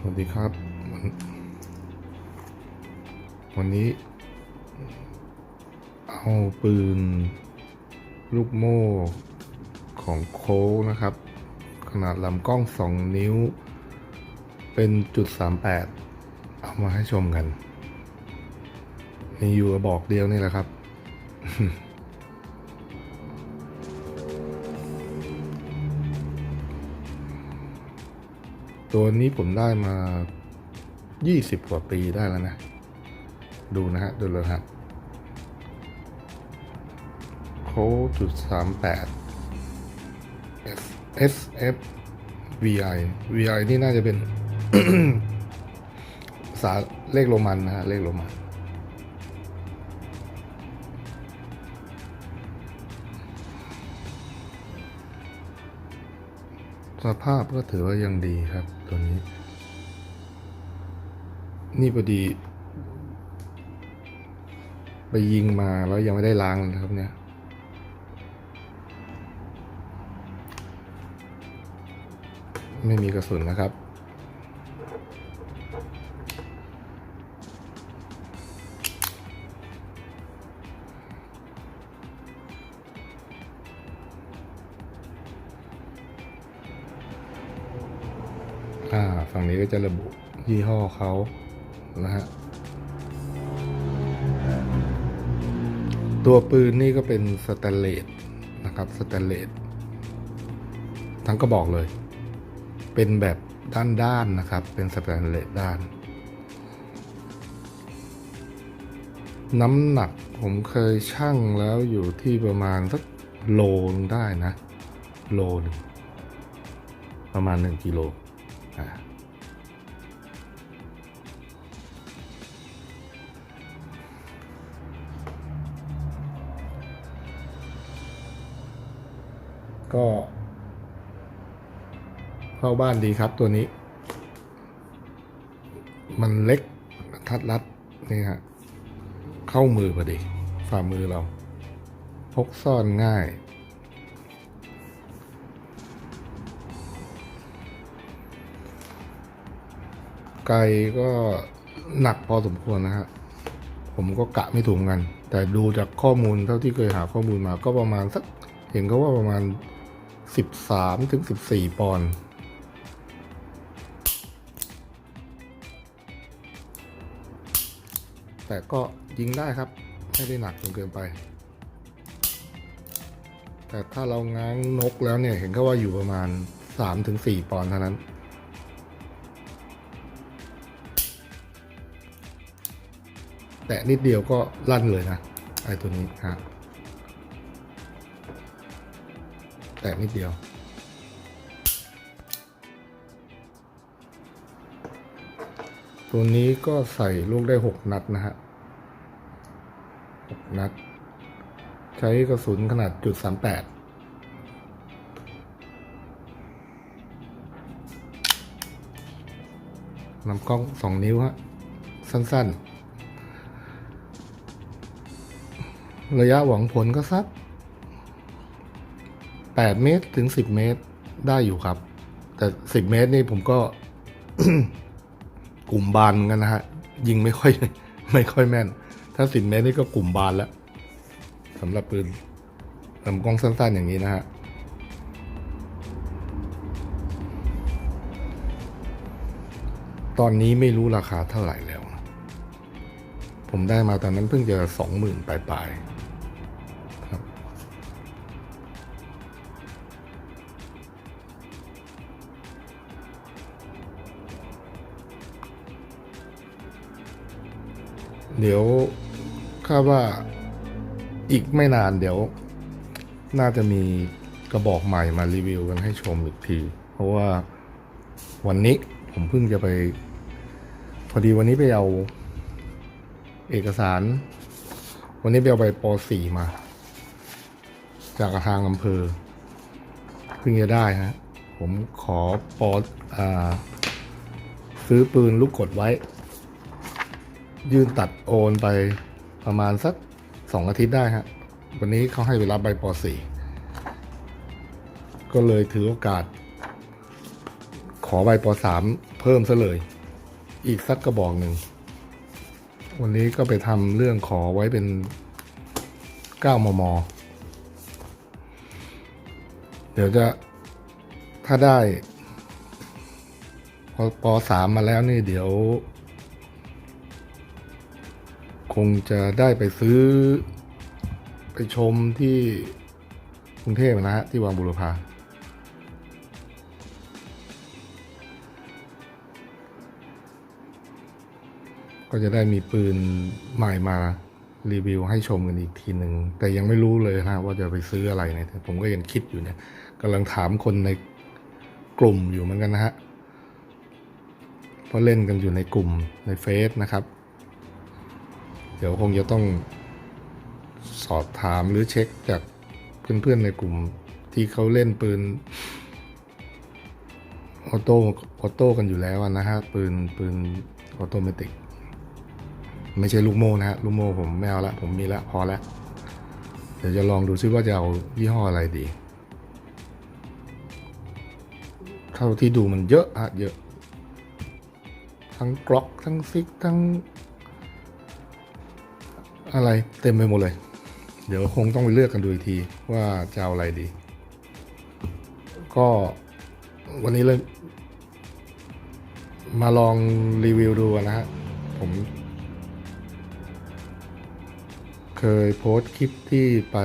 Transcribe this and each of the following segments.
สวัสดีครับวันวันนี้ เอาปืน ลูกโม่ของโค้กนะครับ ขนาดลำกล้อง 2 นิ้ว เป็นจุด38 เอามาให้ชมกัน มีอยู่กระบอกเดียวนี่แหละครับ ตัวนี้ผมได้มา 20 กว่าปีได้แล้วนะ ดูนะฮะ ดูเลยครับโค้ดจุดสามแปด S F VI VI นี่น่าจะเป็น สาษาเลขโรมันนะฮะ เลขโรมัน สภาพก็ถือว่ายังดีครับ ตัวนี้ นี่พอดี ไปยิงมาแล้วยังไม่ได้ล้างนะครับเนี่ยไม่มีกระสุนนะครับ อ่าฝั่งนี้ก็จะระบุยี่ห้อเขานะฮะตัวปืนนี่ก็เป็นสแตนเลสนะครับสแตนเลสทั้งกระบอกเลย เป็นแบบด้านๆนะครับ เป็นสแตนเลสด้าน น้ำหนักผมเคยชั่งแล้วอยู่ที่ประมาณสักโลนึงได้นะ โลหนึ่งประมาณหนึ่งกิโลาก็ เข้าบ้านดีครับตัวนี้ มันเล็กทัดรัดนี่ฮะเข้ามือพอดีฝ่ามือเรา พกซ่อนง่าย ไกลก็หนักพอสมควรนะฮะผมก็กะไม่ถูกเหมือนกัน แต่ดูจากข้อมูลเท่าที่เคยหาข้อมูลมาก็ประมาณสักเห็นเขาว่าประมาณ 13ถึง14 ปอนด์แต่ก็ยิงได้ครับ ไม่ได้หนักจนเกินไป แต่ถ้าเราง้างนกแล้วเนี่ย เห็นเขาว่าอยู่ประมาณ3ถึง4ปอนด์เท่านั้น แต่นิดเดียวก็ลั่นเลยนะไอ้ตัวนี้ฮะแต่นิดเดียว ตัวนี้ก็ใส่ลูกได้หกนัดนะฮะนัด ใช้กระสุนขนาดจุดสามแปดลำกล้องสองนิ้วฮะสั้น ๆ ระยะหวังผลก็สัก 8 เมตรถึง 10 เมตรได้อยู่ครับ แต่ 10 เมตรนี่ผมก็กลุ่มบานเหมือนกันนะฮะ ยิงไม่ค่อย ไม่ค่อยแม่น ถ้า 10 เมตรนี่ก็กลุ่มบานแล้วสำหรับปืนลำกล้องสั้นๆอย่างนี้นะฮะตอนนี้ไม่รู้ราคาเท่าไหร่แล้ว ผมได้มาตอนนั้นเพิ่งจะสองหมื่นปลายๆ เดี๋ยวคาดว่าอีกไม่นานเดี๋ยว น่าจะมีกระบอกใหม่มารีวิวกันให้ชมอีกที เพราะว่าวันนี้ผมเพิ่งจะไป พอดีวันนี้ไปเอา เอกสาร วันนี้ไปเอาใบป .4 มา จากทางอำเภอเพิ่งจะได้ฮะผมขอปออซื้อปืนลูกกดไว้ ยื่นตัดโอนไปประมาณสักสองอาทิตย์ได้ฮะ วันนี้เขาให้เวลาใบป .4 ก็เลยถือโอกาส ขอใบป .3 เพิ่มซะเลย อีกสักกระบอกหนึ่ง วันนี้ก็ไปทำเรื่องขอไว้เป็น 9 มม เดี๋ยวจะถ้าได้ พอปสามมาแล้วนี่เดี๋ยว คงจะได้ไปซื้อ ไปชมที่กรุงเทพนะฮะ ที่วังบุรพาก็จะได้มีปืนใหม่มารีวิวให้ชมกันอีกทีหนึ่ง แต่ยังไม่รู้เลยนะว่าจะไปซื้ออะไรเนี่ยผมก็ยังคิดอยู่เนี่ยกำลังถามคนในกลุ่มอยู่เหมือนกันนะฮะเพราะเล่นกันอยู่ในกลุ่มในเฟซนะครับ เดี๋ยวคงจะต้องสอบถามหรือเช็คจากเพื่อนๆในกลุ่มที่เขาเล่นปืนออโต้ออโต้กันอยู่แล้วนะฮะปืนปืนออโตเมติก ไม่ใช่ลูกโม่นะฮะลูกโม่ผมไม่เอาละผมมีละพอล้วเดี๋ยวจะลองดูซิว่าจะเอายี่ห้ออะไรดี เท่าที่ดูมันเยอะฮะเยอะ ทั้งกล็อกทั้งซิกทั้ง อะไรเต็มไปหมดเลย เดี๋ยวคงต้องไปเลือกกันดูอีกทีว่าจะเอาอะไรดี ก็วันนี้เลยมาลองรีวิวดูนะฮะ ผม เคยโพสต์คลิปที่ไป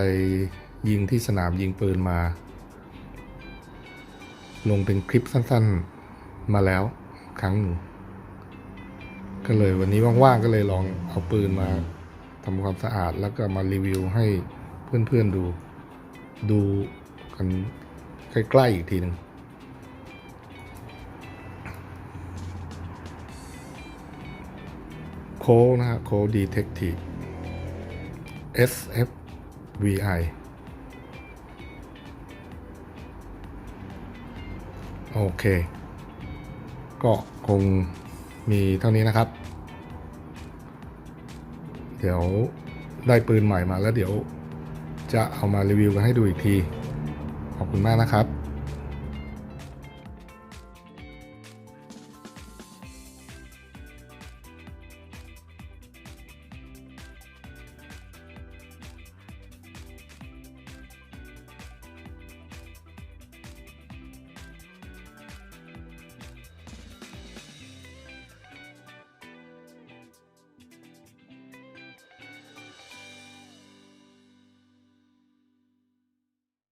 ยิงที่สนามยิงปืนมา ลงเป็นคลิปสั้นๆมาแล้วครั้งหนึ่งก็เลยวันนี้ว่างๆก็เลยลองเอาปืนมา ทำความสะอาดแล้วก็มารีวิวให้เพื่อนๆดูดูกันใกล้ๆอีกทีหนึ่งโค้นะฮะโค้ดีเทคที SFVI โอเค ก็คงมีเท่านี้นะครับ เดี๋ยวได้ปืนใหม่มาแล้วเดี๋ยวจะเอามารีวิวกันให้ดูอีกที ขอบคุณมากนะครับ